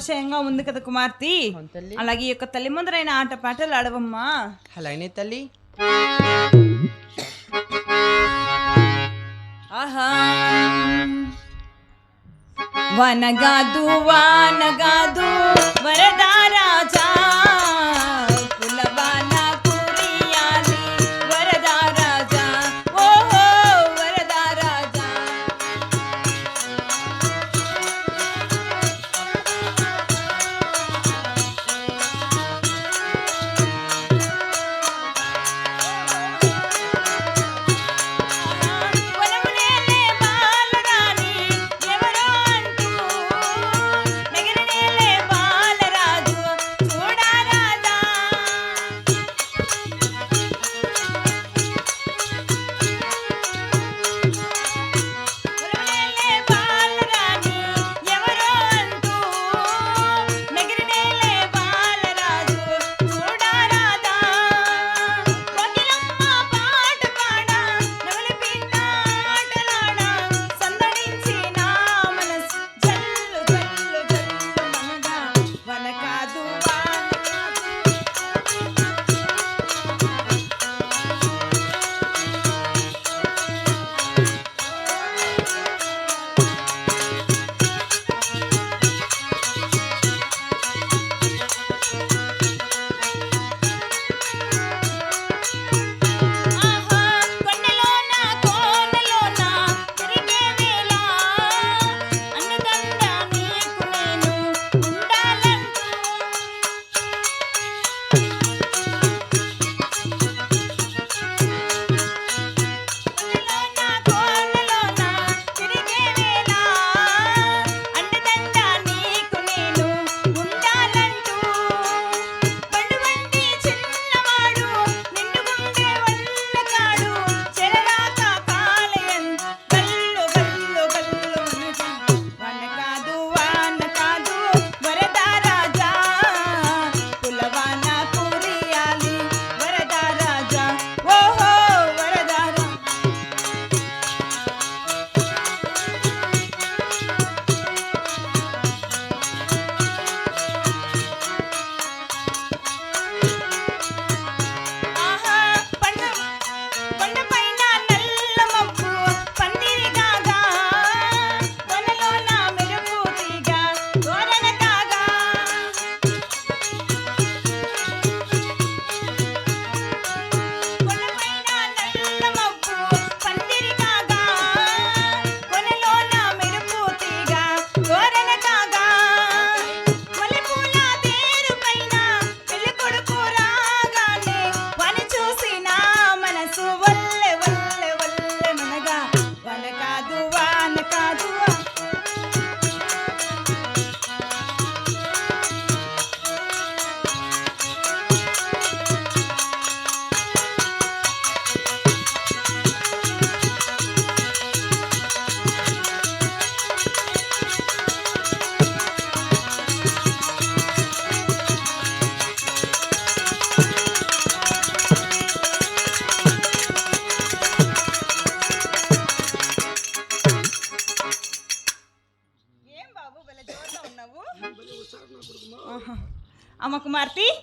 దోషయంగా ఉంది కదా కుమార్తె అలాగే ఈ యొక్క తల్లి ముందరైన ఆట పాటలు ఆడవమ్మా అలాగే తల్లి ఆహా వనగాదు వానగాదు వరద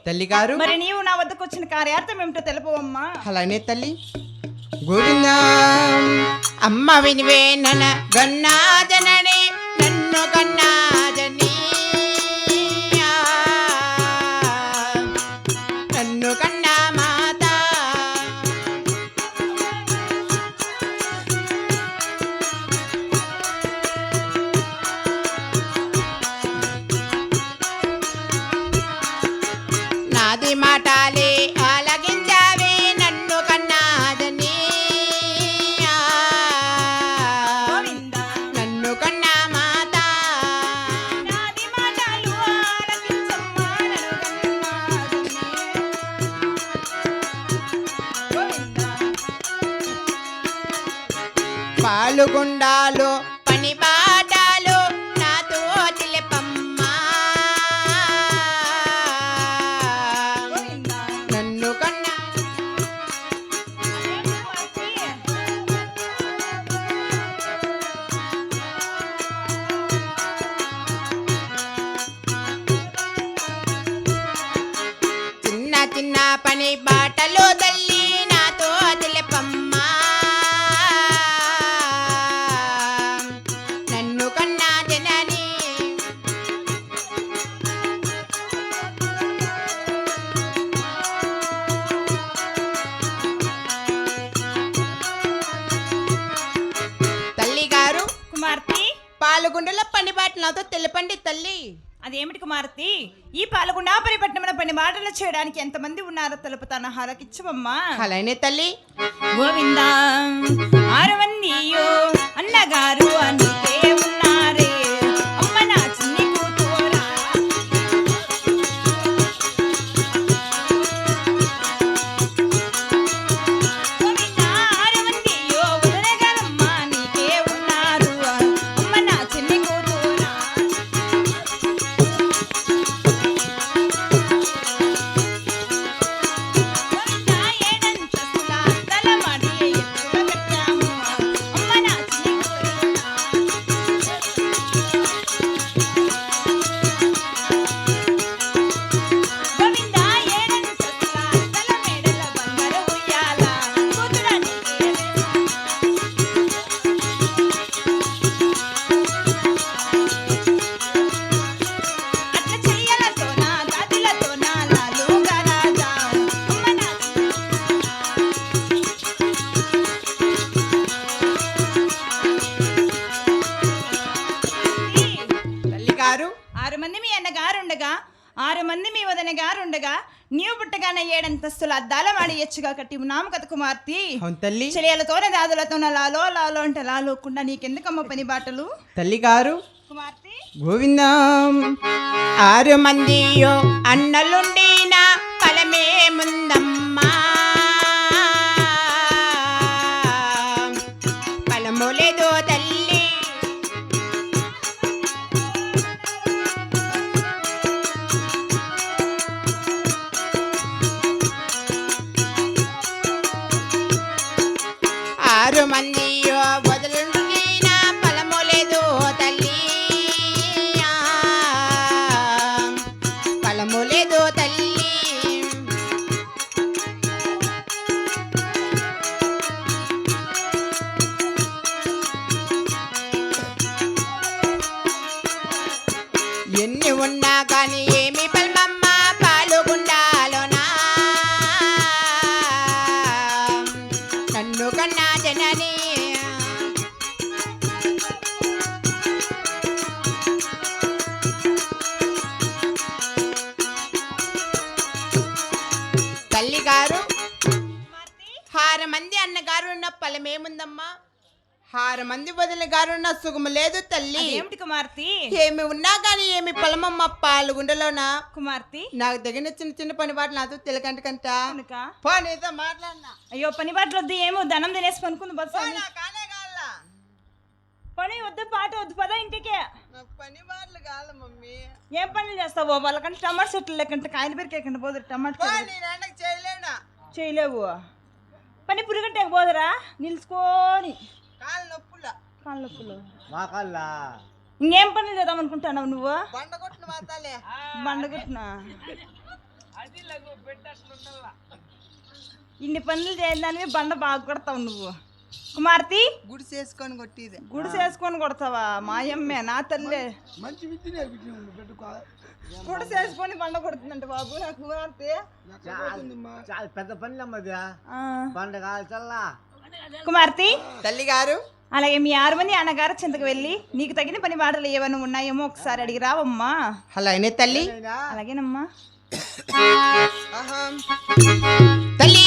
తల్లి గారు. మరి నీవు నా వద్దకు వచ్చిన కార్యార్థం ఏమిటో తెలుపవమ్మా. అలానే తల్లి. గోవింద. అమ్మ వినివేనన గన్నాదనని నన్ను గన్నాద గుండాలు పాలుగుండల పని బాట నాతో తెలిపండి తల్లి. అదేమిటి కుమార్తె? ఈ పాలకుండా పరిపట్నమున పని మాటలు చేయడానికి ఎంతమంది ఉన్నారో తెలుపుతాను. హారకిచ్చవమ్మా. అలానే తల్లి. గోవింద ఆరు అన్నగారు అందుకే ఆరు మంది మీ వదన గారు ఉండగా నీవు పుట్టగానే ఏడంతస్తుల అద్దాల మాడి ఎచ్చుగా కట్టి ఉన్నాము కథ కుమార్తె. తల్లి. చెలియలతోనే దాదులతోన లాలో లాలో అంటే లాలోకుండా నీకెందుకమ్మ పని బాటలు? తల్లి గారు. కుమార్తె. గోవిందం. ఆరు మందియో అన్నలుండిన ఫలమే ముందమ్మా అన్నగారు ఉన్న ఫలమేముందమ్మా హార మంది వదిన గారు ఉన్న సుఖము లేదు తల్లి. ఏమిటి కుమార్తె? ఏమి ఉన్నా కానీ ఏమి పొలమమ్మ పాలుగుండలోనా? కుమార్తె? నాకు తగిన చిన్న చిన్న పని బాట నాతో తెలికంట కంట కనుక? పో నీతో మాట్లాడినా? అయ్యో పని బాటలు వద్దు ఏమో ధనం తినేసి పనుకుంది బస్సు నా. పని వద్దు పాట వద్దు పద ఇంటికి. నాకు పని బాటలు కావాలి మమ్మీ. ఏం పనులు చేస్తావు వాళ్ళకంటే టమాటా చెట్లు లేకుంటే కాయలు పెరికేకంటే పోదు టమాటా చేయలేవు. పని పురుగంటే పోదురా? నిలుచుకొని. కాలు నొప్పుల కాళ్ళ? నొప్పులు ఇంకేం పనులు చేద్దాం అనుకుంటున్నావు నువ్వు? బండ కొట్టిన మాతాలే బండగుట్టిన ఇన్ని పనులు చేయడానికి బండ బాగా కొడతావు నువ్వు. కుమార్తె గుడి చేసుకొని కొట్టిది. గుడి చేసుకొని కొడతావా? మాయమ్మే నా తల్లే. మంచి విద్య నేర్పించింది గుడి చేసుకొని బండ కొడుతుందంట బాబు నా కుమార్తె చాలా పెద్ద పని అమ్మది ఆ. పండగ చల్లా కుమార్తె. తల్లి గారు అలాగే మీ ఆరు మంది అన్నగారు చింతకు వెళ్ళి నీకు తగిన పని బాటలు ఏమైనా ఉన్నాయేమో ఒకసారి అడిగి రావమ్మా. అలానే తల్లి. అలాగేనమ్మా. తల్లి